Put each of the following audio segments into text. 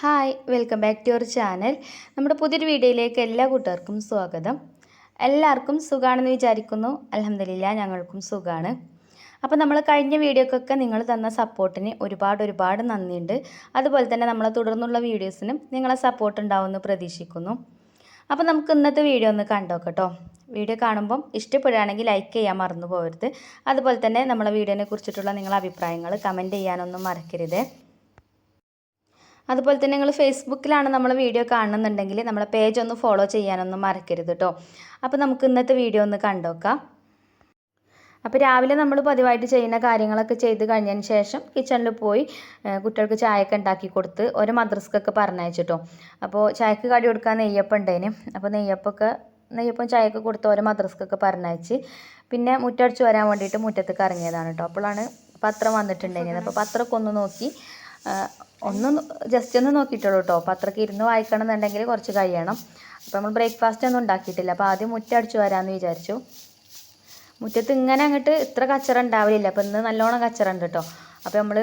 Hi welcome back to your channel. നമ്മുടെ പുതിയൊരു വീഡിയോയിലേക്ക് എല്ലാ കൂട്ടുകാർക്കും സ്വാഗതം. എല്ലാവർക്കും സുഖമാണെന്ന് വിചാരിക്കുന്നു. അലഹമില്ല ഞങ്ങൾക്കും സുഖമാണ് അപ്പോൾ നമ്മൾ കഴിഞ്ഞ വീഡിയോക്കൊക്കെ നിങ്ങൾ തന്ന സപ്പോർട്ടിന് ഒരുപാട് ഒരുപാട് നന്ദിയുണ്ട്. അതുപോലെ തന്നെ നമ്മളെ തുടർന്നുള്ള വീഡിയോസിനും നിങ്ങളെ സപ്പോർട്ട് ഉണ്ടാവുമെന്ന് പ്രതീക്ഷിക്കുന്നു. അപ്പോൾ നമുക്ക് ഇന്നത്തെ വീഡിയോ ഒന്ന് കണ്ടോക്കട്ടോ. വീഡിയോ കാണുമ്പം ഇഷ്ടപ്പെടുകയാണെങ്കിൽ ലൈക്ക് ചെയ്യാൻ മറന്നു പോകരുത് അതുപോലെ തന്നെ നമ്മളെ വീഡിയോനെ കുറിച്ചിട്ടുള്ള നിങ്ങളുടെ അഭിപ്രായങ്ങൾ കമന്റ് ചെയ്യാനൊന്നും മറക്കരുത്. അതുപോലെ തന്നെ നിങ്ങൾ ഫേസ്ബുക്കിലാണ് നമ്മൾ വീഡിയോ കാണുന്നുണ്ടെങ്കിൽ നമ്മളെ പേജ് ഒന്ന് ഫോളോ ചെയ്യാനൊന്നും മറക്കരുത് കേട്ടോ അപ്പോൾ നമുക്ക് ഇന്നത്തെ വീഡിയോ ഒന്ന് കണ്ടോക്കാം. അപ്പോൾ രാവിലെ നമ്മൾ പതിവായിട്ട് ചെയ്യുന്ന കാര്യങ്ങളൊക്കെ ചെയ്ത് കഴിഞ്ഞതിന് ശേഷം കിച്ചണിൽ പോയി കുട്ടികൾക്ക് ചായയൊക്കെ ഉണ്ടാക്കി കൊടുത്ത് ഒരു മദ്രസ്ക്കൊക്കെ പറഞ്ഞയച്ചിട്ടോ അപ്പോൾ ചായക്ക് കടി കൊടുക്കാൻ നെയ്യപ്പം ഉണ്ടേന്. അപ്പോൾ നെയ്യപ്പൊക്കെ നെയ്യപ്പം ചായയൊക്കെ കൊടുത്ത് ഓരോ മദ്രസ്ക്കൊക്കെ പറഞ്ഞയച്ച് പിന്നെ മുറ്റടിച്ച് വരാൻ വേണ്ടിയിട്ട് മുറ്റത്തേക്ക് ഇറങ്ങിയതാണ് കേട്ടോ അപ്പോഴാണ് പത്രം വന്നിട്ടുണ്ടായിരുന്നത്. അപ്പോൾ പത്രമൊക്കെ ഒന്ന് നോക്കി ഒന്ന് ജസ്റ്റ് ഒന്ന് നോക്കിയിട്ടുള്ളൂ കേട്ടോ പത്രമൊക്കെ ഇരുന്ന് വായിക്കണം എന്നുണ്ടെങ്കിൽ കുറച്ച് കഴിയണം. അപ്പോൾ നമ്മൾ ബ്രേക്ക്ഫാസ്റ്റ് ഒന്നും ഉണ്ടാക്കിയിട്ടില്ല. അപ്പോൾ ആദ്യം മുറ്റടിച്ചു വരാമെന്ന് വിചാരിച്ചു. മുറ്റത്ത് ഇങ്ങനെ അങ്ങോട്ട് ഇത്ര കച്ചറ ഉണ്ടാവില്ല അപ്പോൾ ഇന്ന് നല്ലോണം കച്ചറ ഉണ്ട് കേട്ടോ അപ്പോൾ നമ്മൾ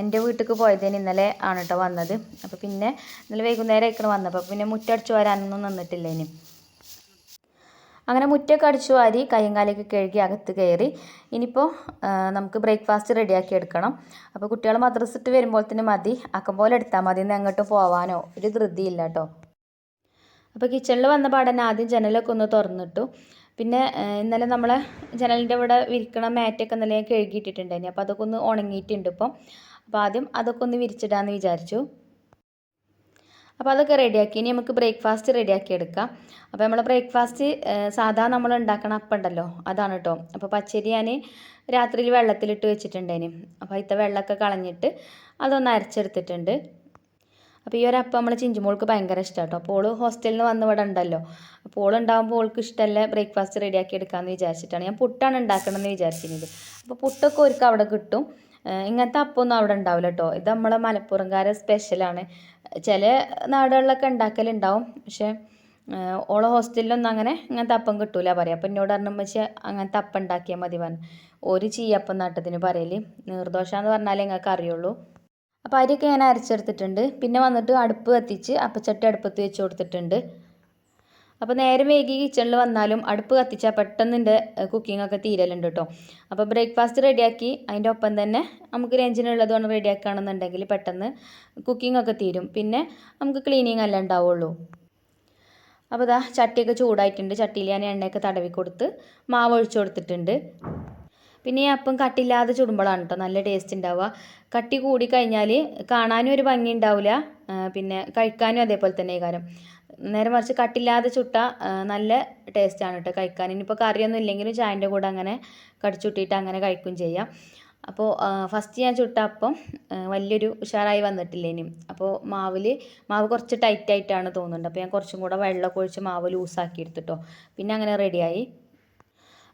എന്റെ വീട്ടിലേക്ക് പോയതിന് ഇന്നലെ ആണ് കേട്ടോ വന്നത്. അപ്പോൾ പിന്നെ ഇന്നലെ വൈകുന്നേരം ആയിക്കണം വന്നപ്പോൾ പിന്നെ മുറ്റടിച്ച് വരാനൊന്നും നിന്നിട്ടില്ല ഇനി അങ്ങനെ മുറ്റൊക്കെ അടിച്ചു വാരി കയ്യും കഴുകി അകത്ത് കയറി. ഇനിയിപ്പോൾ നമുക്ക് ബ്രേക്ക്ഫാസ്റ്റ് റെഡിയാക്കി എടുക്കണം. അപ്പോൾ കുട്ടികൾ മദ്രസിട്ട് വരുമ്പോൾ തന്നെ മതി. അക്കം പോലെ എടുത്താൽ മതി. ഇന്ന് അങ്ങോട്ട് പോവാനോ. ഒരു ധൃതിയില്ല കേട്ടോ അപ്പോൾ കിച്ചണിൽ വന്ന പാടന്നെ ആദ്യം ജനലൊക്കെ ഒന്ന് തുറന്നിട്ടു. പിന്നെ ഇന്നലെ നമ്മൾ ജനലിന്റെ ഇവിടെ വിരിക്കണ മാറ്റൊക്കെ ഇന്നലെ ഞാൻ കഴുകിയിട്ടിട്ടുണ്ടായിരുന്നു അപ്പോൾ അതൊക്കെ ഒന്ന് ഉണങ്ങിയിട്ടുണ്ട് ഇപ്പം. അപ്പോൾ ആദ്യം അതൊക്കെ ഒന്ന് വിരിച്ചിടാമെന്ന് വിചാരിച്ചു. അപ്പോൾ അതൊക്കെ റെഡിയാക്കി. ഇനി നമുക്ക് ബ്രേക്ക്ഫാസ്റ്റ് റെഡിയാക്കി എടുക്കാം. അപ്പോൾ നമ്മൾ ബ്രേക്ക്ഫാസ്റ്റ് സാധാ നമ്മൾ ഉണ്ടാക്കണ അപ്പം ഉണ്ടല്ലോ അതാണ് കേട്ടോ അപ്പോൾ പച്ചരി ഞാൻ രാത്രിയിൽ വെള്ളത്തിലിട്ട് വെച്ചിട്ടുണ്ടേനും അപ്പോൾ ഇത്ത വെള്ളമൊക്കെ കളഞ്ഞിട്ട് അതൊന്ന് അരച്ചെടുത്തിട്ടുണ്ട്. അപ്പോൾ ഈ ഒരു അപ്പം നമ്മൾ ചിഞ്ചുമോൾക്ക് ഭയങ്കര ഇഷ്ടമാണ് കേട്ടോ അപ്പോൾ ഓൾ ഹോസ്റ്റലിൽ നിന്ന് വന്ന് ഇവിടെ ഉണ്ടല്ലോ. അപ്പോൾ ഓൾ ഉണ്ടാകുമ്പോൾ ഓൾക്ക് ഇഷ്ടമല്ല ബ്രേക്ക്ഫാസ്റ്റ് റെഡിയാക്കി എടുക്കാമെന്ന് വിചാരിച്ചിട്ടാണ്. ഞാൻ പുട്ടാണ് ഉണ്ടാക്കണമെന്ന് വിചാരിച്ചിരുന്നത്. അപ്പോൾ പുട്ടൊക്കെ ഒരുക്ക് അവിടെ കിട്ടും. ഇങ്ങനത്തെ അപ്പമൊന്നും അവിടെ ഉണ്ടാവില്ല കേട്ടോ ഇത് നമ്മളെ മലപ്പുറംകാരെ സ്പെഷ്യലാണ് ചില നാടുകളിലൊക്കെ ഉണ്ടാക്കലുണ്ടാവും. പക്ഷേ ഓളെ ഹോസ്റ്റലിലൊന്നും അങ്ങനെ ഇങ്ങനത്തെ അപ്പം കിട്ടൂല പറയാം. അപ്പം എന്നോട് പറഞ്ഞു പക്ഷേ അങ്ങനത്തെ അപ്പം ഉണ്ടാക്കിയാൽ മതി പറഞ്ഞു. ഒരു ചീയപ്പം നാട്ടത്തിന് പറയൽ നീർദോശ എന്ന് പറഞ്ഞാലേ നിങ്ങൾക്ക് അറിയുള്ളൂ. അപ്പോൾ അരിയൊക്കെ ഞാൻ അരച്ചെടുത്തിട്ടുണ്ട്. പിന്നെ വന്നിട്ട് അടുപ്പ് കത്തിച്ച് അപ്പച്ചട്ടി അടുപ്പത്ത് വെച്ച് കൊടുത്തിട്ടുണ്ട്. അപ്പോൾ നേരം വൈകി കിച്ചണിൽ വന്നാലും അടുപ്പ് കത്തിച്ചാൽ പെട്ടെന്ന് എന്റെ കുക്കിംഗ് ഒക്കെ തീരലുണ്ട് കേട്ടോ അപ്പോൾ ബ്രേക്ക്ഫാസ്റ്റ് റെഡിയാക്കി അതിന്റെ ഒപ്പം തന്നെ നമുക്ക് രഞ്ജിനുള്ളത് കൊണ്ട് റെഡിയാക്കുകയാണെന്നുണ്ടെങ്കിൽ പെട്ടെന്ന് കുക്കിംഗ് ഒക്കെ തീരും. പിന്നെ നമുക്ക് ക്ലീനിങ് അല്ല ഉണ്ടാവുള്ളൂ. അപ്പോൾ ഇതാ ചട്ടിയൊക്കെ ചൂടായിട്ടുണ്ട്. ചട്ടിയിൽ ഞാൻ എണ്ണയൊക്കെ തടവി കൊടുത്ത് മാവ് ഒഴിച്ചു കൊടുത്തിട്ടുണ്ട്. പിന്നെ ഈ അപ്പം കട്ടില്ലാതെ ചുടുമ്പോഴാണ് കേട്ടോ നല്ല ടേസ്റ്റ് ഉണ്ടാവുക. കട്ടി കൂടി കഴിഞ്ഞാൽ കാണാനും ഒരു ഭംഗി ഉണ്ടാവില്ല. പിന്നെ കഴിക്കാനും അതേപോലെ തന്നെ കാരം നേരെ മറിച്ച് കട്ടില്ലാതെ ചുട്ട നല്ല ടേസ്റ്റ് ആണ് കേട്ടോ കഴിക്കാൻ. ഇനിയിപ്പോൾ കറിയൊന്നും ഇല്ലെങ്കിലും ചായന്റെ കൂടെ അങ്ങനെ കടിച്ചുട്ടിയിട്ട് അങ്ങനെ കഴിക്കും ചെയ്യാം. അപ്പോൾ ഫസ്റ്റ് ഞാൻ ചുട്ട അപ്പം വലിയൊരു ഉഷാറായി വന്നിട്ടില്ല ഇനി അപ്പോൾ മാവിൽ മാവ് കുറച്ച് ടൈറ്റായിട്ടാണ് തോന്നുന്നുണ്ട്. അപ്പോൾ ഞാൻ കുറച്ചും കൂടെ വെള്ളമൊക്കെ ഒഴിച്ച് മാവ് ലൂസാക്കി എടുത്തിട്ടോ. പിന്നെ അങ്ങനെ റെഡിയായി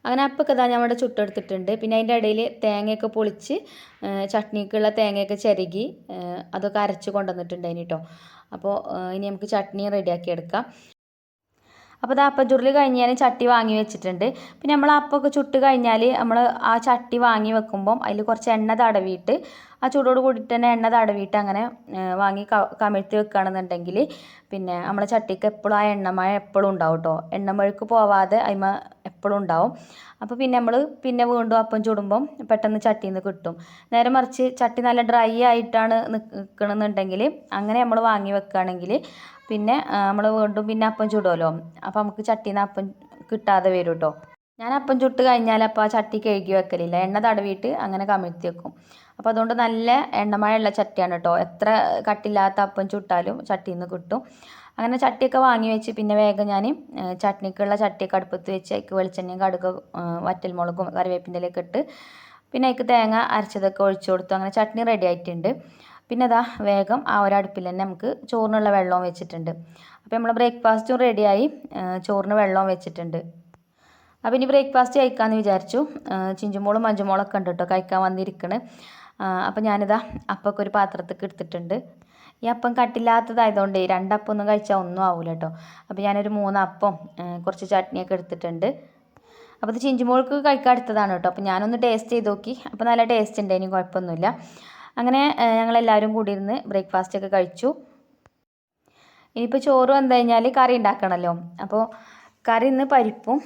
അങ്ങനെ അപ്പൊക്കെ ഇതാ ഞമ്മടെ ചുട്ടെടുത്തിട്ടുണ്ട്. പിന്നെ അതിന്റെ ഇടയിൽ തേങ്ങയൊക്കെ പൊളിച്ച് ചട്നിക്കുള്ള തേങ്ങയൊക്കെ ചിരകി അതൊക്കെ അരച്ച് കൊണ്ടുവന്നിട്ടുണ്ടായിന് കേട്ടോ അപ്പോൾ ഇനി നമുക്ക് ചട്നി റെഡിയാക്കി എടുക്കാം. അപ്പോൾ ഇത് അപ്പം കഴിഞ്ഞാൽ ചട്ടി വാങ്ങി വെച്ചിട്ടുണ്ട്. പിന്നെ നമ്മൾ അപ്പമൊക്കെ ചുട്ട് കഴിഞ്ഞാൽ നമ്മൾ ആ ചട്ടി വാങ്ങി വെക്കുമ്പം അതിൽ കുറച്ച് എണ്ണ തടവിയിട്ട് ആ ചൂടോട് കൂടിയിട്ട് തന്നെ എണ്ണ തടവിയിട്ട് അങ്ങനെ വാങ്ങി കമിഴ്ത്തി വെക്കുകയാണെന്നുണ്ടെങ്കിൽ പിന്നെ നമ്മളെ ചട്ടിക്ക് എപ്പോഴും ആ എണ്ണമഴ എപ്പോഴും ഉണ്ടാവും കേട്ടോ എണ്ണമഴക്ക് പോവാതെ അതിമ എപ്പോഴും ഉണ്ടാവും. അപ്പോൾ പിന്നെ നമ്മൾ പിന്നെ വീണ്ടും അപ്പം ചുടുമ്പം പെട്ടെന്ന് ചട്ടിയിൽ നിന്ന് കിട്ടും. നേരെ മറിച്ച് ചട്ടി നല്ല ഡ്രൈ ആയിട്ടാണ് നിൽക്കണമെന്നുണ്ടെങ്കിൽ അങ്ങനെ നമ്മൾ വാങ്ങി വെക്കുകയാണെങ്കിൽ പിന്നെ നമ്മൾ വീണ്ടും പിന്നെ അപ്പം ചുടുമല്ലോ അപ്പം നമുക്ക് ചട്ടിയിൽ നിന്ന് അപ്പം കിട്ടാതെ വരും കേട്ടോ ഞാൻ അപ്പം ചുട്ട് കഴിഞ്ഞാൽ അപ്പോൾ ആ ചട്ടി കഴുകി വെക്കലില്ല. എണ്ണ തടവിയിട്ട് അങ്ങനെ കമിഴ്ത്തി വെക്കും. അപ്പോൾ അതുകൊണ്ട് നല്ല എണ്ണമഴയുള്ള ചട്ടിയാണ് കേട്ടോ എത്ര കട്ടില്ലാത്ത അപ്പം ചുട്ടാലും ചട്ടിയിൽ നിന്ന് കിട്ടും. അങ്ങനെ ചട്ടിയൊക്കെ വാങ്ങി വെച്ച് പിന്നെ വേഗം ഞാൻ ചട്നിക്കുള്ള ചട്ടിയൊക്കെ അടുപ്പത്ത് വെച്ച് അതിക്ക് വെളിച്ചെണ്ണയും കടുക് വറ്റൽമുളകും കറിവേപ്പിന്റെ ഇലയൊക്കെ ഇട്ട് പിന്നെ അതിക്ക് തേങ്ങ അരച്ചതൊക്കെ ഒഴിച്ചു കൊടുത്തു. അങ്ങനെ ചട്നി റെഡി ആയിട്ടുണ്ട്. പിന്നെ അതാ വേഗം ആ ഒരടുപ്പിൽ തന്നെ നമുക്ക് ചോറിനുള്ള വെള്ളവും വെച്ചിട്ടുണ്ട്. അപ്പോൾ നമ്മൾ ബ്രേക്ക്ഫാസ്റ്റും റെഡിയായി ചോറിന് വെള്ളവും വെച്ചിട്ടുണ്ട്. അപ്പോൾ ഇനി ബ്രേക്ക്ഫാസ്റ്റ് കഴിക്കാമെന്ന് വിചാരിച്ചു. ചിഞ്ചുമോളും മഞ്ചുമോളൊക്കെ ഉണ്ട് കേട്ടോ കഴിക്കാൻ വന്നിരിക്കണ്. അപ്പോൾ ഞാനിതാ അപ്പൊക്കെ ഒരു പാത്രത്തേക്ക് എടുത്തിട്ടുണ്ട്. ഈ അപ്പം കട്ടില്ലാത്തതായതുകൊണ്ട് രണ്ടപ്പം ഒന്നും കഴിച്ചാൽ ഒന്നും ആവില്ല കേട്ടോ. അപ്പോൾ ഞാനൊരു മൂന്നപ്പം കുറച്ച് ചട്നിയൊക്കെ എടുത്തിട്ടുണ്ട്. അപ്പോൾ ഇത് ചിഞ്ചുമോൾക്ക് കഴിക്കാൻ എടുത്തതാണ് കേട്ടോ. അപ്പോൾ ഞാനൊന്ന് ടേസ്റ്റ് ചെയ്ത് നോക്കി. അപ്പോൾ നല്ല ടേസ്റ്റ് ഉണ്ട് ഇനി കുഴപ്പമൊന്നുമില്ല. അങ്ങനെ ഞങ്ങളെല്ലാവരും കൂടി ഇരുന്ന് ബ്രേക്ക്ഫാസ്റ്റ് ഒക്കെ കഴിച്ചു. ഇനിയിപ്പോൾ ചോറ് വന്നു കഴിഞ്ഞാൽ കറി ഉണ്ടാക്കണമല്ലോ അപ്പോൾ കറി ഇന്ന് പരിപ്പും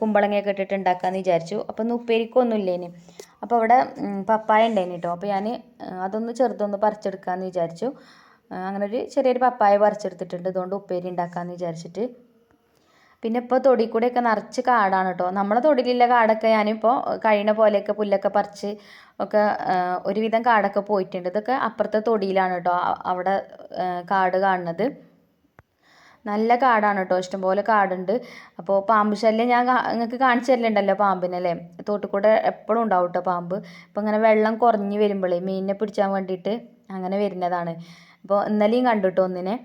കുമ്പളങ്ങയൊക്കെ ഇട്ടിട്ട് ഉണ്ടാക്കാമെന്ന് വിചാരിച്ചു. അപ്പോൾ ഇന്ന് ഉപ്പേരിക്കൊന്നും ഇല്ലേന്. അപ്പോൾ അവിടെ പപ്പായ ഉണ്ടായിന് കേട്ടോ അപ്പോൾ ഞാൻ അതൊന്ന് ചെറുതൊന്ന് പറിച്ചെടുക്കാമെന്ന് വിചാരിച്ചു. അങ്ങനെ ഒരു ചെറിയൊരു പപ്പായ പറിച്ചെടുത്തിട്ടുണ്ട്. അതുകൊണ്ട് ഉപ്പേരി ഉണ്ടാക്കാമെന്ന് വിചാരിച്ചിട്ട് പിന്നെ ഇപ്പോൾ തൊടി കൂടെയൊക്കെ നിറച്ച് കാടാണ് കേട്ടോ നമ്മളെ തൊടിയിലുള്ള കാടൊക്കെ ഞാനിപ്പോൾ കഴിയണ പോലെയൊക്കെ പുല്ലൊക്കെ പറിച്ച് ഒക്കെ ഒരുവിധം കാടൊക്കെ പോയിട്ടുണ്ട്. ഇതൊക്കെ അപ്പുറത്തെ തൊടിയിലാണ് കേട്ടോ അവിടെ കാട് കാണുന്നത്. നല്ല കാടാണ് കേട്ടോ ഇഷ്ടംപോലെ കാടുണ്ട്. അപ്പോൾ പാമ്പ് ശല്യം ഞാൻ നിങ്ങൾക്ക് കാണിച്ചു തരലുണ്ടല്ലോ പാമ്പിനല്ലേ? തോട്ടുകൂടെ എപ്പോഴും ഉണ്ടാവും കേട്ടോ പാമ്പ്. ഇപ്പോൾ ഇങ്ങനെ വെള്ളം കുറഞ്ഞ് വരുമ്പോഴേ മീനിനെ പിടിച്ചാൻ വേണ്ടിയിട്ട് അങ്ങനെ വരുന്നതാണ്. അപ്പോൾ ഇന്നലെയും കണ്ടു കേട്ടോ ഒന്നിനെ.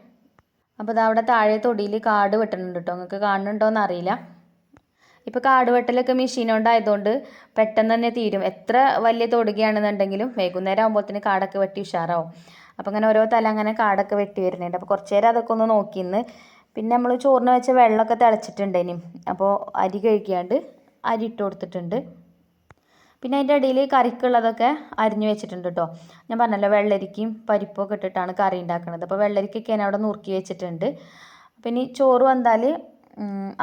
അപ്പോൾ ഇത് അവിടെ താഴെ തൊടിയിൽ കാട് വെട്ടുന്നുണ്ട് കേട്ടോ. നിങ്ങൾക്ക് കാണുന്നുണ്ടോയെന്ന് അറിയില്ല ഇപ്പോൾ കാട് വെട്ടലൊക്കെ മെഷീൻ കൊണ്ടായതുകൊണ്ട് പെട്ടെന്ന് തന്നെ തീരും. എത്ര വലിയ തൊടുകയാണെന്നുണ്ടെങ്കിലും വൈകുന്നേരം ആകുമ്പോഴത്തേന് കാടൊക്കെ വെട്ടി ഉഷാറാവും. അപ്പോൾ അങ്ങനെ ഓരോ തല അങ്ങനെ കാടൊക്കെ വെട്ടി വരുന്നുണ്ട്. അപ്പോൾ കുറച്ച് നേരം അതൊക്കെ ഒന്ന് നോക്കിന്ന് പിന്നെ നമ്മൾ ചോറിന് വെച്ച വെള്ളമൊക്കെ തിളച്ചിട്ടുണ്ടേനി. അപ്പോൾ അരി കഴുകിയാണ്ട് അരി ഇട്ട് കൊടുത്തിട്ടുണ്ട്. പിന്നെ അതിന്റെ ഇടയിൽ കറിക്കുള്ളതൊക്കെ അരിഞ്ഞു വെച്ചിട്ടുണ്ട് കേട്ടോ. ഞാൻ പറഞ്ഞല്ലോ വെള്ളരിക്കയും പരിപ്പൊക്കെ ഇട്ടിട്ടാണ് കറി ഉണ്ടാക്കുന്നത്. അപ്പോൾ വെള്ളരിക്കൊക്കെ ഞാൻ അവിടെ നുറുക്കി വെച്ചിട്ടുണ്ട്. പിന്നെ ചോറ് വന്നാൽ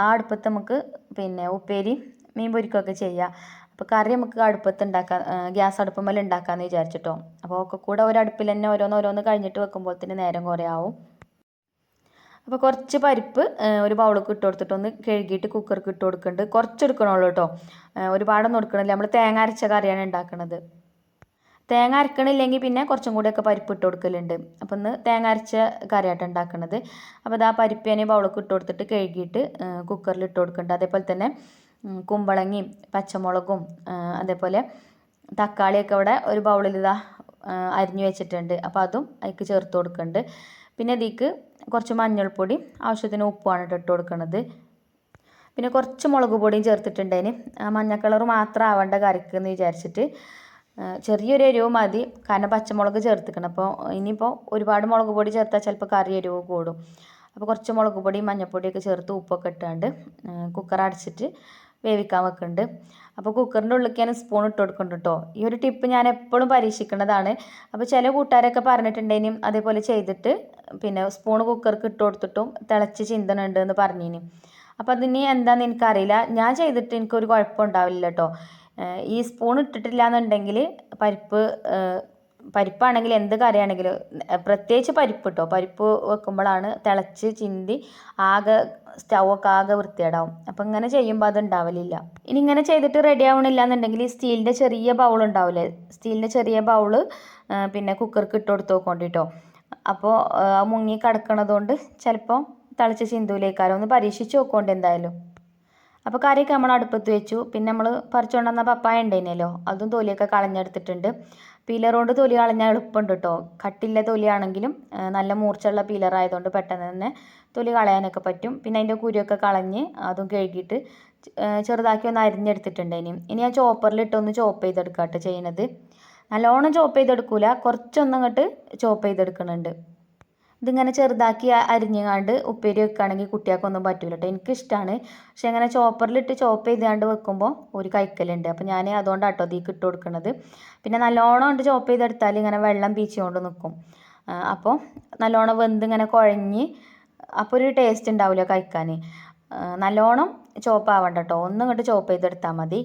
ആ അടുപ്പത്ത് നമുക്ക് പിന്നെ ഉപ്പേരി മീൻ പൊരിക്കുകയൊക്കെ ചെയ്യാം. അപ്പോൾ കറി നമുക്ക് അടുപ്പത്ത് ഉണ്ടാക്കാം ഗ്യാസ് അടുപ്പം മേലെ ഉണ്ടാക്കാമെന്ന് വിചാരിച്ചിട്ടോ. അപ്പോൾ ഒക്കെ കൂടെ ഒരു അടുപ്പിൽ തന്നെ ഓരോന്ന് ഓരോന്ന് കഴിഞ്ഞിട്ട് വെക്കുമ്പോൾ തന്നെ നേരം കുറേ ആവും. അപ്പോൾ കുറച്ച് പരിപ്പ് ഒരു ബൗളിലേക്ക് ഇട്ട് കൊടുത്തിട്ട് ഒന്ന് കഴുകിയിട്ട് കുക്കർക്ക് ഇട്ട് കൊടുക്കുന്നുണ്ട് കുറച്ച് എടുക്കണുള്ളൂ കേട്ടോ ഒരുപാടൊന്നും എടുക്കണില്ല. നമ്മൾ തേങ്ങ അരച്ച കറിയാണ് ഉണ്ടാക്കുന്നത് തേങ്ങ അരക്കണില്ലെങ്കിൽ പിന്നെ കുറച്ചും കൂടിയൊക്കെ പരിപ്പ് ഇട്ട് കൊടുക്കലുണ്ട്. അപ്പോൾ ഒന്ന് തേങ്ങ അരച്ച കറിയായിട്ട് ഉണ്ടാക്കുന്നത് അപ്പോൾ ആ പരിപ്പ് ഞാൻ ബൗളിലേക്ക് ഇട്ട് കൊടുത്തിട്ട് കഴുകിയിട്ട് കുക്കറിൽ ഇട്ട് കൊടുക്കുന്നുണ്ട് അതേപോലെ തന്നെ കുമ്പളങ്ങയും പച്ചമുളകും അതേപോലെ തക്കാളിയൊക്കെ ഇവിടെ ഒരു ബൗളിൽ ഇതാ അരിഞ്ഞു വെച്ചിട്ടുണ്ട്. അപ്പോൾ അതും അതിക്ക് ചേർത്ത് കൊടുക്കുന്നുണ്ട് പിന്നെ ഇതിക്ക് കുറച്ച് മഞ്ഞൾപ്പൊടി ആവശ്യത്തിന് ഉപ്പുമാണ് ഇട്ട് കൊടുക്കുന്നത് പിന്നെ കുറച്ച് മുളക് പൊടിയും ചേർത്തിട്ടുണ്ടതിന് മഞ്ഞ കളർ മാത്രം ആവേണ്ട കറിക്ക് എന്ന് വിചാരിച്ചിട്ട് ചെറിയൊരു എരിവ് മതി. കാരണം പച്ചമുളക് ചേർത്തിക്കണം. അപ്പോൾ ഇനിയിപ്പോൾ ഒരുപാട് മുളക് പൊടി ചേർത്താൽ ചിലപ്പോൾ കറി എരിവ് കൂടും. അപ്പോൾ കുറച്ച് മുളക് പൊടിയും മഞ്ഞൾപ്പൊടിയൊക്കെ ചേർത്ത് ഉപ്പൊക്കെ ഇട്ടാണ്ട് കുക്കർ അടച്ചിട്ട് വേവിക്കാൻ വെക്കുന്നുണ്ട് അപ്പോൾ കുക്കറിന്റെ ഉള്ളിലേക്ക് ഞാൻ സ്പൂൺ ഇട്ട് കൊടുക്കുന്നുണ്ട് കേട്ടോ ഈ ഒരു ടിപ്പ് ഞാൻ എപ്പോഴും പരീക്ഷിക്കുന്നതാണ്. അപ്പോൾ ചില കൂട്ടുകാരൊക്കെ പറഞ്ഞിട്ടുണ്ടെങ്കിലും അതേപോലെ ചെയ്തിട്ട് പിന്നെ സ്പൂൺ കുക്കർക്ക് ഇട്ട് കൊടുത്തിട്ടും തിളച്ച് ചിന്തനുണ്ട് എന്ന് പറഞ്ഞിനി. അപ്പോൾ അതിന് എന്താണെന്ന് എനിക്കറിയില്ല. ഞാൻ ചെയ്തിട്ട് എനിക്കൊരു കുഴപ്പമുണ്ടാവില്ല കേട്ടോ ഈ സ്പൂൺ ഇട്ടിട്ടില്ല എന്നുണ്ടെങ്കിൽ പരിപ്പ് പരിപ്പാണെങ്കിൽ എന്ത് കറിയാണെങ്കിലും പ്രത്യേകിച്ച് പരിപ്പ് കേട്ടോ പരിപ്പ് വെക്കുമ്പോഴാണ് തിളച്ച് ചിന്തി ആകെ സ്റ്റൗവൊക്കെ ആകെ വൃത്തികേടാവും. അപ്പം ഇങ്ങനെ ചെയ്യുമ്പോൾ അത് ഉണ്ടാവലില്ല. ഇനി ഇങ്ങനെ ചെയ്തിട്ട് റെഡി ആവണില്ല എന്നുണ്ടെങ്കിൽ സ്റ്റീലിന്റെ ചെറിയ ബൗൾ ഉണ്ടാവില്ലേ സ്റ്റീലിന്റെ ചെറിയ ബൗൾ പിന്നെ കുക്കർക്ക് ഇട്ട് കൊടുത്ത് നോക്കോണ്ടിട്ടോ അപ്പോൾ മുങ്ങി കിടക്കണതുകൊണ്ട് ചിലപ്പോൾ തിളച്ച ചിന്തൂലേക്കാരോ. ഒന്ന് പരീക്ഷിച്ച് നോക്കോണ്ട് എന്തായാലും. അപ്പോൾ കറിയൊക്കെ നമ്മൾ അടുപ്പത്ത് വെച്ചു. പിന്നെ നമ്മൾ പറിച്ചുകൊണ്ടുവന്ന പപ്പായ ഉണ്ടായിരുന്നല്ലോ അതും തൊലിയൊക്കെ കളഞ്ഞെടുത്തിട്ടുണ്ട്. പീലർ കൊണ്ട് തൊലി കളഞ്ഞാൽ എളുപ്പമുണ്ട് കേട്ടോ കട്ടില്ല തൊലിയാണെങ്കിലും നല്ല മൂർച്ചയുള്ള പീലർ ആയതുകൊണ്ട് പെട്ടെന്ന് തന്നെ തൊലി കളയാനൊക്കെ പറ്റും. പിന്നെ അതിന്റെ കുരുവൊക്കെ കളഞ്ഞ് അതും കഴുകിയിട്ട് ചെറുതാക്കി ഒന്ന് അരിഞ്ഞെടുത്തിട്ടുണ്ട് ഇനി. ഇനി ഞാൻ ചോപ്പറിലിട്ട് ഒന്ന് ചോപ്പ് ചെയ്തെടുക്കാം കേട്ടോ ചെയ്യണത് നല്ലോണം ചോപ്പ് ചെയ്തെടുക്കൂല കുറച്ചൊന്നും അങ്ങോട്ട് ചോപ്പ് ചെയ്തെടുക്കുന്നുണ്ട്. ഇതിങ്ങനെ ചെറുതാക്കി അരിഞ്ഞങ്ങാണ്ട് ഉപ്പേരി വെക്കുകയാണെങ്കിൽ കുട്ടികൾക്കൊന്നും പറ്റില്ല കേട്ടോ എനിക്കിഷ്ടമാണ് പക്ഷെ അങ്ങനെ ചോപ്പറിലിട്ട് ചോപ്പ് ചെയ്താണ്ട് വെക്കുമ്പോൾ ഒരു കൈക്കലുണ്ട് അപ്പോൾ ഞാൻ അതുകൊണ്ടാണ് കേട്ടോ ഇതിൽ ഇട്ട് കൊടുക്കുന്നത് പിന്നെ നല്ലോണം കൊണ്ട് ചോപ്പ് ചെയ്തെടുത്താൽ ഇങ്ങനെ വെള്ളം പീച്ചുകൊണ്ട് നിൽക്കും അപ്പോൾ നല്ലോണം വെന്ത് ഇങ്ങനെ കുഴഞ്ഞ് അപ്പോൾ ഒരു ടേസ്റ്റ് ഉണ്ടാവില്ല കഴിക്കാൻ നല്ലോണം ചോപ്പ് ആവണ്ട കേട്ടോ ഒന്നും ഇങ്ങോട്ട് ചോപ്പ് ചെയ്തെടുത്താൽ മതി.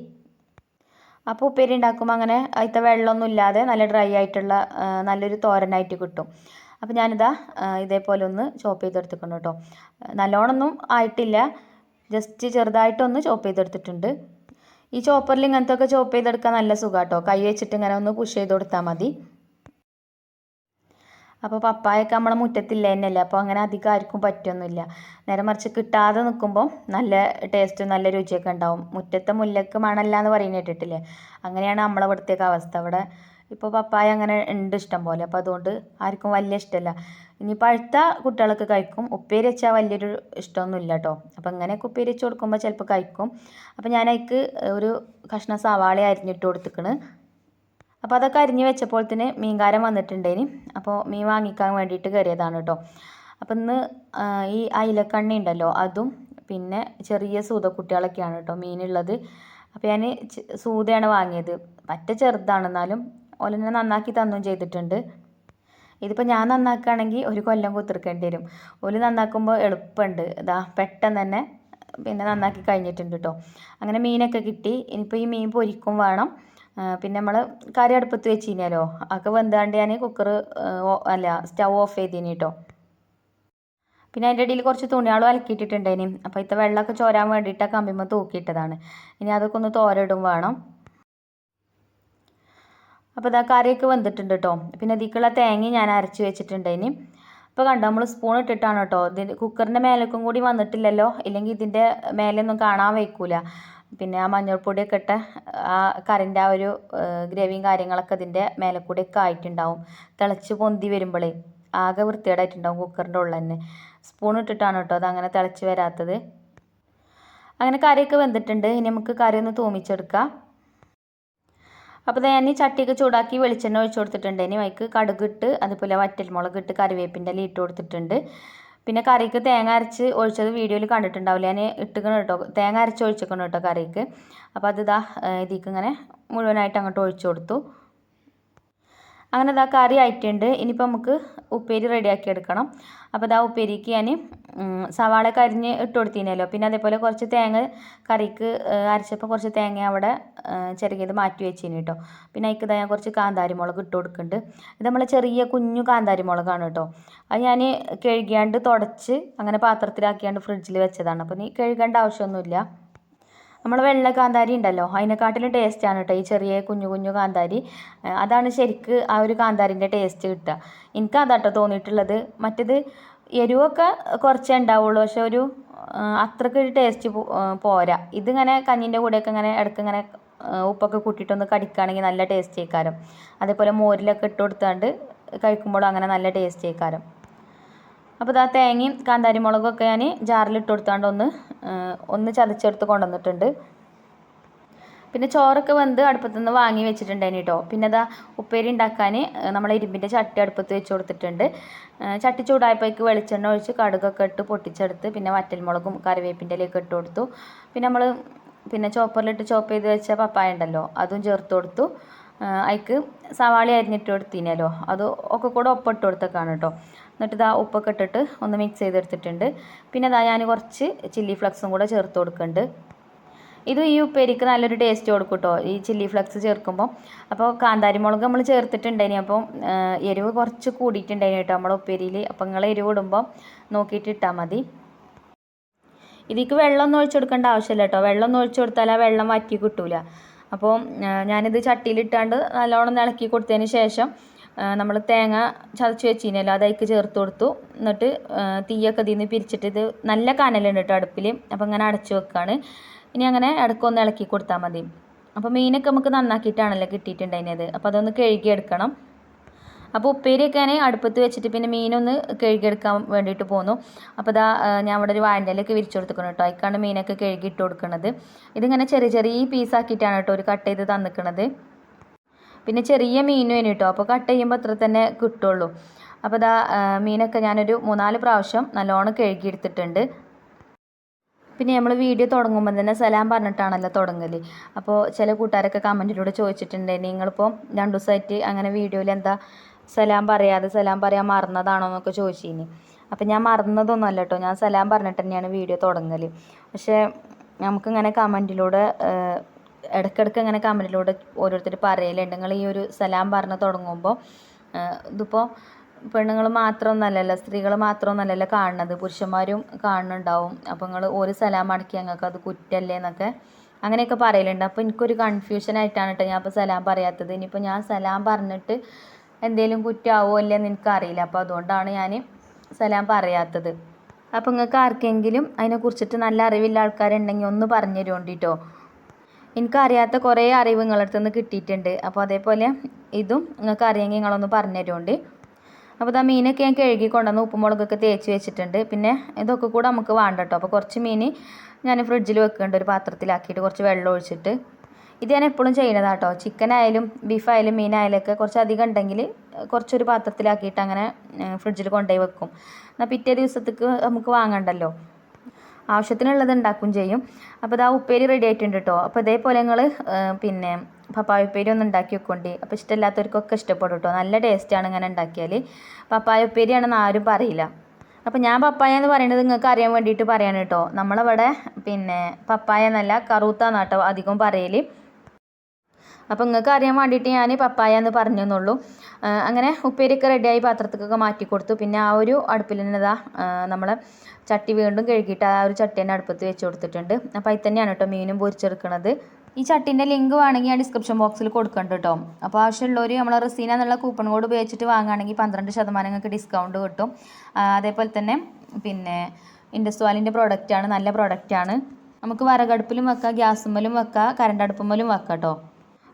അപ്പോൾ ഉപ്പേരി ഉണ്ടാക്കുമ്പോൾ അങ്ങനെ അതിലത്തെ വെള്ളമൊന്നും ഇല്ലാതെ നല്ല ഡ്രൈ ആയിട്ടുള്ള നല്ലൊരു തോരനായിട്ട് കിട്ടും. അപ്പോൾ ഞാനിതാ ഇതേപോലെ ഒന്ന് ചോപ്പ് ചെയ്തെടുത്തിട്ടുണ്ട് കേട്ടോ നല്ലോണമൊന്നും ആയിട്ടില്ല. ജസ്റ്റ് ചെറുതായിട്ടൊന്ന് ചോപ്പ് ചെയ്തെടുത്തിട്ടുണ്ട്. ഈ ചോപ്പറിൽ ഇങ്ങനത്തെ ഒക്കെ ചോപ്പ് ചെയ്തെടുക്കാൻ നല്ല സുഖമാണ് കേട്ടോ കൈ വെച്ചിട്ട് ഇങ്ങനെ ഒന്ന് പുഷ് ചെയ്ത് കൊടുത്താൽ മതി. അപ്പോൾ പപ്പായൊക്കെ നമ്മളെ മുറ്റത്തില്ല തന്നെയല്ലേ? അപ്പോൾ അങ്ങനെ അധികം ആർക്കും പറ്റൊന്നുമില്ല. നേരെ മറിച്ച് കിട്ടാതെ നിൽക്കുമ്പോൾ നല്ല ടേസ്റ്റും നല്ല രുചിയൊക്കെ ഉണ്ടാവും. മുറ്റത്തെ മുല്ലക്ക് മണല്ല എന്ന് പറയുന്നത് കേട്ടിട്ടില്ലേ? അങ്ങനെയാണ് നമ്മളെ ഇവിടുത്തേക്ക് അവസ്ഥ. അവിടെ ഇപ്പോൾ പപ്പായ അങ്ങനെ ഉണ്ട് ഇഷ്ടം പോലെ. അപ്പോൾ അതുകൊണ്ട് ആർക്കും വലിയ ഇഷ്ടമല്ല ഇനി പഴുത്ത കുട്ടികളൊക്കെ കഴിക്കും. ഉപ്പേരി വെച്ചാൽ വലിയൊരു ഇഷ്ടമൊന്നുമില്ല കേട്ടോ അപ്പോൾ ഇങ്ങനെയൊക്കെ ഉപ്പേരി വെച്ച് കൊടുക്കുമ്പോൾ ചിലപ്പോൾ കഴിക്കും. അപ്പോൾ ഞാൻ അതിക്ക് ഒരു കഷ്ണം സവാള അരിഞ്ഞിട്ട് കൊടുത്തിക്കണ്. അപ്പോൾ അതൊക്കെ അരിഞ്ഞ് വെച്ചപ്പോൾ തന്നെ മീൻകാരൻ വന്നിട്ടുണ്ടേനി. അപ്പോൾ മീൻ വാങ്ങിക്കാൻ വേണ്ടിയിട്ട് കയറിയതാണ് കേട്ടോ അപ്പം ഇന്ന് ഈ അയിലക്കണ്ണി ഉണ്ടല്ലോ അതും പിന്നെ ചെറിയ സൂതക്കുട്ടികളൊക്കെയാണ് കേട്ടോ മീനുള്ളത്. അപ്പോൾ ഞാൻ സൂതയാണ് വാങ്ങിയത്. പറ്റ ചെറുതാണ് എന്നാലും ഓലെന്നെ നന്നാക്കി തന്നും ചെയ്തിട്ടുണ്ട്. ഇതിപ്പോൾ ഞാൻ നന്നാക്കുകയാണെങ്കിൽ ഒരു കൊല്ലം കുത്തിർക്കേണ്ടി വരും. ഓൽ നന്നാക്കുമ്പോൾ എളുപ്പമുണ്ട് ഇതാ പെട്ടെന്ന് തന്നെ പിന്നെ നന്നാക്കി കഴിഞ്ഞിട്ടുണ്ട് കേട്ടോ അങ്ങനെ മീനൊക്കെ കിട്ടി. ഇനിയിപ്പോൾ ഈ മീൻ പൊരിക്കും വേണം. പിന്നെ നമ്മൾ കറി അടുപ്പത്ത് വെച്ച് കഴിഞ്ഞാലോ അതൊക്കെ വെന്താണ്ട് ഞാൻ കുക്കർ അല്ല സ്റ്റൗ ഓഫ് ചെയ്തിനി കേട്ടോ പിന്നെ അതിന്റെ ഇടയിൽ കുറച്ച് തുണികളും അലക്കിയിട്ടിട്ടുണ്ടേനി അപ്പോൾ ഇത്ത വെള്ളമൊക്കെ ചോരാൻ വേണ്ടിയിട്ട് ആ കമ്പിമ്മ തൂക്കിയിട്ടതാണ്. ഇനി അതൊക്കെ ഒന്ന് തോരയിടും വേണം. അപ്പോൾ ഇതാ കറിയൊക്കെ വെന്തിട്ടുണ്ട് കേട്ടോ പിന്നെ ഇതിക്കുള്ള തേങ്ങ ഞാൻ അരച്ച് വെച്ചിട്ടുണ്ട് ഇനി. അപ്പോൾ കണ്ടോ നമ്മൾ സ്പൂൺ ഇട്ടിട്ടാണ് കേട്ടോ ഇതിന്റെ കുക്കറിന്റെ മേലേക്കും കൂടി വന്നിട്ടില്ലല്ലോ? ഇല്ലെങ്കിൽ ഇതിന്റെ മേലെയൊന്നും കാണാൻ വയ്ക്കൂല. പിന്നെ ആ മഞ്ഞൾപ്പൊടിയൊക്കെ ഇട്ട ആ കറിന്റെ ആ ഒരു ഗ്രേവിയും കാര്യങ്ങളൊക്കെ ഇതിന്റെ മേലെ കൂടെയൊക്കെ ആയിട്ടുണ്ടാവും. തിളച്ച് പൊന്തി വരുമ്പോഴേ ആകെ വൃത്തികേടായിട്ടുണ്ടാവും കുക്കറിന്റെ ഉള്ളിൽ തന്നെ സ്പൂൺ ഇട്ടിട്ടാണ് കേട്ടോ അത് അങ്ങനെ തിളച്ച് വരാത്തത്. അങ്ങനെ കറിയൊക്കെ വെന്തിട്ടുണ്ട്. ഇനി നമുക്ക് കറി ഒന്ന് തൂമിച്ചെടുക്കാം. അപ്പോൾ ഞാൻ ഈ ചട്ടിയൊക്കെ ചൂടാക്കി വെളിച്ചെണ്ണ ഒഴിച്ച് കൊടുത്തിട്ടുണ്ട്. ഇനി വൈക്ക് കടുകിട്ട് അതുപോലെ വറ്റൽമുളക് ഇട്ട് കറിവേപ്പിന്റെ ഇല ഇട്ട് കൊടുത്തിട്ടുണ്ട്. പിന്നെ കറിക്ക് തേങ്ങ അരച്ച് ഒഴിച്ചത് വീഡിയോയിൽ കണ്ടിട്ടുണ്ടാവില്ല. ഞാൻ ഇട്ടുക്കണം കേട്ടോ. തേങ്ങ അരച്ച് ഒഴിച്ചേക്കണം കേട്ടോ കറിക്ക്. അപ്പോൾ അത് ഇതാ ഇതിക്ക് ഇങ്ങനെ മുഴുവനായിട്ട് അങ്ങോട്ട് ഒഴിച്ചു കൊടുത്തു. അങ്ങനെ ഇതാ കറി ആയിട്ടുണ്ട്. ഇനിയിപ്പോൾ നമുക്ക് ഉപ്പേരി റെഡിയാക്കി എടുക്കണം. അപ്പോൾ ഇതാ ഉപ്പേരിക്ക് ഞാൻ സവാള കരിഞ്ഞ് ഇട്ട് കൊടുത്തിനല്ലോ പിന്നെ അതേപോലെ കുറച്ച് തേങ്ങ കറിക്ക് അരച്ചപ്പോൾ കുറച്ച് തേങ്ങ അവിടെ ചെറുകിയത് മാറ്റി വെച്ചിന് കേട്ടോ. പിന്നെ അതിക്ക് ഞാൻ കുറച്ച് കാന്താരി മുളക് ഇട്ട് കൊടുക്കുന്നുണ്ട്. ഇത് നമ്മൾ ചെറിയ കുഞ്ഞു കാന്താരി മുളകാണ് കേട്ടോ. അത് ഞാൻ കഴുകിയാണ്ട് തുടച്ച് അങ്ങനെ പാത്രത്തിലാക്കിയാണ്ട് ഫ്രിഡ്ജിൽ വെച്ചതാണ്. അപ്പോൾ നീ കഴുകേണ്ട ആവശ്യമൊന്നുമില്ല. നമ്മൾ വെള്ള കാന്താരി ഉണ്ടല്ലോ അതിനെക്കാട്ടിലും ടേസ്റ്റാണ് കേട്ടോ ഈ ചെറിയ കുഞ്ഞു കുഞ്ഞു കാന്താരി. അതാണ് ശരിക്ക് ആ ഒരു കാന്താരിന്റെ ടേസ്റ്റ് കിട്ടുക. എനിക്ക് അതാ അതാട്ടോ തോന്നിയിട്ടുള്ളത്. മറ്റേത് എരിവൊക്കെ കുറച്ചേ ഉണ്ടാവുള്ളൂ പക്ഷെ ഒരു അത്രയ്ക്ക് ഒരു ടേസ്റ്റ് പോരാ. ഇതിങ്ങനെ കഞ്ഞിന്റെ കൂടെയൊക്കെ ഇങ്ങനെ ഇടയ്ക്ക് ഇങ്ങനെ ഉപ്പൊക്കെ കൂട്ടിയിട്ടൊന്ന് കടിക്കുകയാണെങ്കിൽ നല്ല ടേസ്റ്റ് ആയിക്കാരം അതേപോലെ മോരിലൊക്കെ ഇട്ട് കൊടുത്താണ്ട് കഴിക്കുമ്പോഴും അങ്ങനെ നല്ല ടേസ്റ്റ് ആയിക്കാരം അപ്പോൾ ഇതാ തേങ്ങയും കാന്താരി മുളകൊക്കെ ഞാൻ ജാറിലിട്ട് കൊടുത്താണ്ട് ഒന്ന് ഒന്ന് ചതച്ചെടുത്ത് കൊണ്ടുവന്നിട്ടുണ്ട്. പിന്നെ ചോറൊക്കെ വെന്ത് അടുപ്പത്തു നിന്ന് വാങ്ങി വെച്ചിട്ടുണ്ടായിന് കേട്ടോ പിന്നെ അതാ ഉപ്പേരി ഉണ്ടാക്കാൻ നമ്മൾ ഇരുമ്പിന്റെ ചട്ടി അടുപ്പത്ത് വെച്ച് കൊടുത്തിട്ടുണ്ട്. ചട്ടി ചൂടായപ്പോഴേക്ക് വെളിച്ചെണ്ണ ഒഴിച്ച് കടുകൊക്കെ ഇട്ട് പൊട്ടിച്ചെടുത്ത് പിന്നെ വറ്റൽമുളകും കറിവേപ്പിന്റെ ഇലയൊക്കെ ഇട്ട് കൊടുത്തു. പിന്നെ നമ്മൾ പിന്നെ ചോപ്പറിലിട്ട് ചോപ്പ് ചെയ്ത് വെച്ച പപ്പായ ഉണ്ടല്ലോ അതും ചേർത്ത് കൊടുത്തു. അതിക്ക് സവാള അരിഞ്ഞിട്ട് കൊടുത്തിനല്ലോ. അത് ഒക്കെ കൂടെ ഒപ്പിട്ട് കൊടുത്തേക്കാണ് കേട്ടോ എന്നിട്ട് ഇതാ ഉപ്പൊക്കെ ഇട്ടിട്ട് ഒന്ന് മിക്സ് ചെയ്തെടുത്തിട്ടുണ്ട്. പിന്നെ ഇതാ ഞാൻ കുറച്ച് ചില്ലി ഫ്ലക്സും കൂടെ ചേർത്ത് കൊടുക്കുന്നുണ്ട് ഇത് ഈ ഉപ്പേരിക്ക് നല്ലൊരു ടേസ്റ്റ് കൊടുക്കും കേട്ടോ ഈ ചില്ലി ഫ്ലക്സ് ചേർക്കുമ്പോൾ അപ്പോൾ കാന്താരി മുളക് നമ്മൾ ചേർത്തിട്ടുണ്ടായിനി അപ്പോൾ എരിവ് കുറച്ച് കൂടിയിട്ടുണ്ടായിനി കേട്ടോ നമ്മുടെ ഉപ്പേരിയിൽ അപ്പം നിങ്ങൾ എരിവ് ഇടുമ്പോൾ നോക്കിയിട്ട് ഇട്ടാൽ മതി. ഇതിക്ക് വെള്ളമൊന്നും ഒഴിച്ചു കൊടുക്കേണ്ട ആവശ്യമില്ല കേട്ടോ വെള്ളം ഒഴിച്ചു കൊടുത്താൽ ആ വെള്ളം വറ്റി കിട്ടൂല. അപ്പോൾ ഞാനിത് ചട്ടിയിലിട്ടാണ്ട് നല്ലോണം ഇളക്കി കൊടുത്തതിന് ശേഷം നമ്മൾ തേങ്ങ ചതച്ച് വെച്ചിനല്ലോ അത് ചേർത്ത് കൊടുത്തു. എന്നിട്ട് തീയൊക്കെ ഇതിൽ നിന്ന് പിരിച്ചിട്ട് ഇത് നല്ല കനലുണ്ട് കേട്ടോ അടുപ്പിൽ അപ്പോൾ അങ്ങനെ അടച്ച് വെക്കുകയാണ് ഇനി അങ്ങനെ ഇടയ്ക്കൊന്ന് ഇളക്കി കൊടുത്താൽ മതി. അപ്പോൾ മീനൊക്കെ നമുക്ക് നന്നാക്കിയിട്ടാണല്ലോ കിട്ടിയിട്ടുണ്ടായിരുന്നത് അപ്പോൾ അതൊന്ന് കഴുകിയെടുക്കണം. അപ്പോൾ ഉപ്പേരിയൊക്കെ ഞാൻ അടുപ്പത്ത് വെച്ചിട്ട് പിന്നെ മീനൊന്ന് കഴുകിയെടുക്കാൻ വേണ്ടിയിട്ട് പോന്നു. അപ്പോൾ ഇതാ ഞാൻ ഇവിടെ ഒരു വാഴന്റെലൊക്കെ വിരിച്ചു കൊടുക്കണം കേട്ടോ. അതിക്കാണ് മീനൊക്കെ കഴുകി ഇട്ട് കൊടുക്കുന്നത് ഇതിങ്ങനെ ചെറിയ ചെറിയ പീസാക്കിയിട്ടാണ് കേട്ടോ ഒരു കട്ട് ചെയ്ത് തന്നിക്കണത്. പിന്നെ ചെറിയ മീനും കേട്ടോ. അപ്പോൾ കട്ട് ചെയ്യുമ്പോൾ അത്ര തന്നെ കിട്ടുള്ളൂ. അപ്പോൾ ഇതാ മീനൊക്കെ ഞാനൊരു മൂന്നാൽ പ്രാവശ്യം നല്ലോണം കഴുകിയെടുത്തിട്ടുണ്ട്. പിന്നെ നമ്മൾ വീഡിയോ തുടങ്ങുമ്പോൾ തന്നെ സലാം പറഞ്ഞിട്ടാണല്ലോ തുടങ്ങൽ അപ്പോൾ ചില കൂട്ടുകാരൊക്കെ കമന്റിലൂടെ ചോദിച്ചിട്ടുണ്ട്. നിങ്ങളിപ്പോൾ രണ്ട് ദിവസമായിട്ട് അങ്ങനെ വീഡിയോയിൽ എന്താ സലാം പറയാതെ സലാം പറയാൻ മറന്നതാണോ എന്നൊക്കെ ചോദിച്ചിനി. അപ്പം ഞാൻ മറന്നതൊന്നുമല്ല കേട്ടോ ഞാൻ സലാം പറഞ്ഞിട്ട് തന്നെയാണ് വീഡിയോ തുടങ്ങൽ പക്ഷേ നമുക്കിങ്ങനെ കമന്റിലൂടെ ഇടയ്ക്കിടയ്ക്ക് ഇങ്ങനെ കമന്റിലൂടെ ഓരോരുത്തർ പറയലുണ്ട്. നിങ്ങൾ ഈ ഒരു സലാം പറഞ്ഞ് തുടങ്ങുമ്പോൾ ഇതിപ്പോൾ പെണ്ണുങ്ങൾ മാത്രമൊന്നല്ലല്ലോ സ്ത്രീകൾ മാത്രമൊന്നല്ലല്ലോ കാണുന്നത്. പുരുഷന്മാരും കാണുന്നുണ്ടാവും. അപ്പോൾ നിങ്ങൾ ഒരു സലാം അടക്കി ഞങ്ങൾക്ക് അത് കുറ്റല്ലേ എന്നൊക്കെ അങ്ങനെയൊക്കെ പറയലുണ്ട്. അപ്പോൾ എനിക്കൊരു കൺഫ്യൂഷൻ ആയിട്ടാണ് കേട്ടോ ഞാൻ ഇപ്പോൾ സലാം പറയാത്തത്. ഇനിയിപ്പോൾ ഞാൻ സലാം പറഞ്ഞിട്ട് എന്തെങ്കിലും കുറ്റമാവോ നിനക്ക് അറിയില്ല അപ്പോൾ അതുകൊണ്ടാണ് ഞാൻ സലാം പറയാത്തത്. അപ്പോൾ നിങ്ങൾക്ക് ആർക്കെങ്കിലും അതിനെക്കുറിച്ചിട്ട് നല്ല അറിവില്ല ആൾക്കാരുണ്ടെങ്കിൽ ഒന്ന് പറഞ്ഞു തരുമോണ്ടിട്ടോ എനിക്കറിയാത്ത കുറേ അറിവ് നിങ്ങളുടെ അടുത്ത് നിന്ന് കിട്ടിയിട്ടുണ്ട്. അപ്പോൾ അതേപോലെ ഇതും നിങ്ങൾക്ക് അറിയാമെങ്കിൽ നിങ്ങളൊന്ന് പറഞ്ഞു തരുമോണ്ട് അപ്പോൾ ഇതാ മീനൊക്കെ ഞാൻ കഴുകി കൊണ്ടുവന്ന് ഉപ്പുമുളകൊക്കെ തേച്ച് വെച്ചിട്ടുണ്ട്. പിന്നെ ഇതൊക്കെ കൂടെ നമുക്ക് വേണ്ട കേട്ടോ. അപ്പോൾ കുറച്ച് മീൻ ഞാൻ ഫ്രിഡ്ജിൽ വെക്കുന്നുണ്ട്. ഒരു പാത്രത്തിലാക്കിയിട്ട് കുറച്ച് വെള്ളം ഒഴിച്ചിട്ട്. ഇത് ഞാൻ എപ്പോഴും ചെയ്യുന്നതാണ് കേട്ടോ ചിക്കൻ ആയാലും ബീഫ് ആയാലും മീനായാലും ഒക്കെ കുറച്ച് അധികം ഉണ്ടെങ്കിൽ കുറച്ചൊരു പാത്രത്തിലാക്കിയിട്ട് അങ്ങനെ ഫ്രിഡ്ജിൽ കൊണ്ടുപോയി വെക്കും. എന്നാൽ പിറ്റേ ദിവസത്തേക്ക് നമുക്ക് വാങ്ങണ്ടല്ലോ. ആവശ്യത്തിനുള്ളത് ഉണ്ടാക്കും ചെയ്യും. അപ്പോൾ ഇതാ ഉപ്പേരി റെഡി ആയിട്ടുണ്ട് കേട്ടോ അപ്പോൾ ഇതേപോലെ നിങ്ങൾ പിന്നെ പപ്പായ ഉപ്പേരി ഒന്ന് ഉണ്ടാക്കി വെക്കൊണ്ട്. അപ്പോൾ ഇഷ്ടമില്ലാത്തവർക്കൊക്കെ ഇഷ്ടപ്പെടും കേട്ടോ നല്ല ടേസ്റ്റാണ് ഇങ്ങനെ ഉണ്ടാക്കിയാൽ പപ്പായ ഉപ്പേരിയാണെന്ന് ആരും പറയില്ല. അപ്പോൾ ഞാൻ പപ്പായ എന്ന് പറയുന്നത് നിങ്ങൾക്ക് അറിയാൻ വേണ്ടിയിട്ട് പറയാണ് കേട്ടോ നമ്മളവിടെ പിന്നെ പപ്പായ എന്നല്ല കറൂത്ത അധികം പറയൽ അപ്പോൾ നിങ്ങൾക്ക് അറിയാൻ വേണ്ടിയിട്ട് ഞാൻ പപ്പായ എന്ന് പറഞ്ഞു എന്നുള്ളൂ അങ്ങനെ ഉപ്പേരിയൊക്കെ റെഡിയായി പാത്രത്തിലൊക്കെ മാറ്റി കൊടുത്തു. പിന്നെ ആ ഒരു അടുപ്പിൽ തന്നെ ഇതാ നമ്മൾ ചട്ടി വീണ്ടും കഴുകിയിട്ട് ആ ഒരു ചട്ടി തന്നെ അടുപ്പത്ത് വെച്ച് കൊടുത്തിട്ടുണ്ട്. അപ്പോൾ അതിൽ തന്നെയാണ് കേട്ടോ മീനും പൊരിച്ചെടുക്കുന്നത് ഈ ചട്ടിന്റെ ലിങ്ക് വേണമെങ്കിൽ ഞാൻ ഡിസ്ക്രിപ്ഷൻ ബോക്സിൽ കൊടുക്കുന്നുണ്ട് കേട്ടോ അപ്പോൾ ആവശ്യമുള്ളവർ നമ്മൾ റസീന എന്നുള്ള കൂപ്പൺ കോഡ് ഉപയോഗിച്ചിട്ട് വാങ്ങുകയാണെങ്കിൽ പന്ത്രണ്ട് ശതമാനം നിങ്ങൾക്ക് ഡിസ്കൗണ്ട് കിട്ടും. അതേപോലെ തന്നെ പിന്നെ ഇൻഡസ്വാലിന്റെ പ്രോഡക്റ്റാണ് നല്ല പ്രോഡക്റ്റാണ് നമുക്ക് വിറകടുപ്പിലും വെക്കാം ഗ്യാസുമ്മലും വെക്കാം കരണ്ട് അടുപ്പുമ്മലും വെക്കാം കേട്ടോ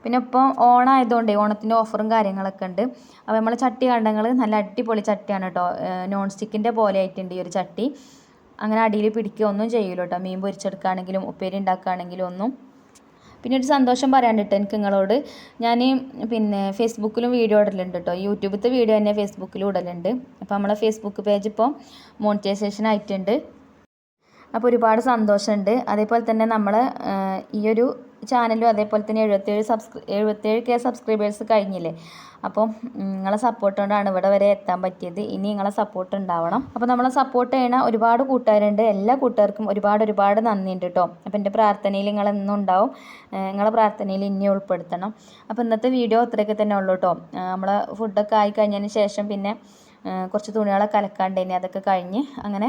പിന്നെ ഇപ്പോൾ ഓണായതുകൊണ്ട് ഓണത്തിന്റെ ഓഫറും കാര്യങ്ങളൊക്കെ ഉണ്ട്. അപ്പോൾ നമ്മൾ ചട്ടി കണ്ടങ്ങൾ നല്ല അടിപൊളി ചട്ടിയാണ് കേട്ടോ. നോൺ സ്റ്റിക്കിന്റെ പോലെ ആയിട്ടുണ്ട് ഈ ഒരു ചട്ടി. അങ്ങനെ അടിയിൽ പിടിക്കുക ഒന്നും ചെയ്യില്ല കേട്ടോ. മീൻ പൊരിച്ചെടുക്കുകയാണെങ്കിലും ഉപ്പേരി ഉണ്ടാക്കുകയാണെങ്കിലും ഒന്നും. പിന്നെ ഒരു സന്തോഷം പറയാണ്ടിട്ട് എനിക്ക് നിങ്ങളോട്. ഞാൻ പിന്നെ ഫേസ്ബുക്കിലും വീഡിയോ ഇടലുണ്ട് കേട്ടോ. യൂട്യൂബിലത്തെ വീഡിയോ തന്നെ ഫേസ്ബുക്കിലും ഇടലുണ്ട്. അപ്പോൾ നമ്മളെ ഫേസ്ബുക്ക് പേജ് ഇപ്പോൾ മോണിറ്റൈസേഷൻ ആയിട്ടുണ്ട്. അപ്പോൾ ഒരുപാട് സന്തോഷമുണ്ട്. അതേപോലെ തന്നെ നമ്മൾ ഈ ഒരു ചാനലും അതേപോലെ തന്നെ എഴുപത്തേഴ് സബ്സ്ക്രൈ എഴുപത്തേഴ് കെ സബ്സ്ക്രൈബേഴ്സ് കഴിഞ്ഞില്ലേ? അപ്പോൾ നിങ്ങളെ സപ്പോർട്ട് കൊണ്ടാണ് ഇവിടെ വരെ എത്താൻ പറ്റിയത്. ഇനി നിങ്ങളെ സപ്പോർട്ട് ഉണ്ടാവണം. അപ്പോൾ നമ്മളെ സപ്പോർട്ട് ചെയ്യണ ഒരുപാട് കൂട്ടുകാരുണ്ട്. എല്ലാ കൂട്ടുകാർക്കും ഒരുപാട് ഒരുപാട് നന്ദി ഉണ്ട് കേട്ടോ അപ്പോൾ എന്റെ പ്രാർത്ഥനയിൽ നിങ്ങൾ എന്നും ഉണ്ടാവും. നിങ്ങളെ പ്രാർത്ഥനയിൽ ഇനി ഉൾപ്പെടുത്തണം. അപ്പോൾ ഇന്നത്തെ വീഡിയോ അത്രയൊക്കെ തന്നെ ഉള്ളൂ കേട്ടോ നമ്മളെ ഫുഡൊക്കെ ആയി കഴിഞ്ഞതിന് ശേഷം പിന്നെ കുറച്ച് തുണികളൊക്കെ അലക്കാണ്ടേനി അതൊക്കെ കഴിഞ്ഞ് അങ്ങനെ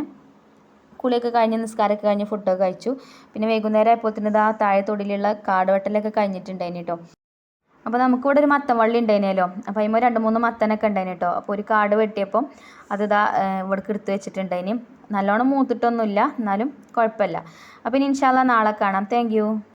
കുളിയൊക്കെ കഴിഞ്ഞ് നിസ്കാരമൊക്കെ കഴിഞ്ഞ് ഫുഡൊക്കെ കഴിച്ചു. പിന്നെ വൈകുന്നേരം ആയപ്പോഴത്തേന് ഇതാ താഴെ തൊടിയിലുള്ള കാട് വെട്ടലൊക്കെ കഴിഞ്ഞിട്ടുണ്ടായിന് കേട്ടോ അപ്പോൾ നമുക്കിവിടെ ഒരു മത്തൻ വള്ളി ഉണ്ടായിരുന്നല്ലോ അപ്പോൾ അതിമ്പോൾ രണ്ട് മൂന്ന് മത്തനൊക്കെ ഉണ്ടായിന് കേട്ടോ അപ്പോൾ ഒരു കാട് വെട്ടിയപ്പം അത് ഇതാ ഇവിടേക്ക് എടുത്ത് വെച്ചിട്ടുണ്ടായിന്. നല്ലോണം മൂത്തിട്ടൊന്നുമില്ല. എന്നാലും കുഴപ്പമില്ല. അപ്പോൾ ഇനി ഇൻഷാല്ല നാളെ കാണാം. താങ്ക്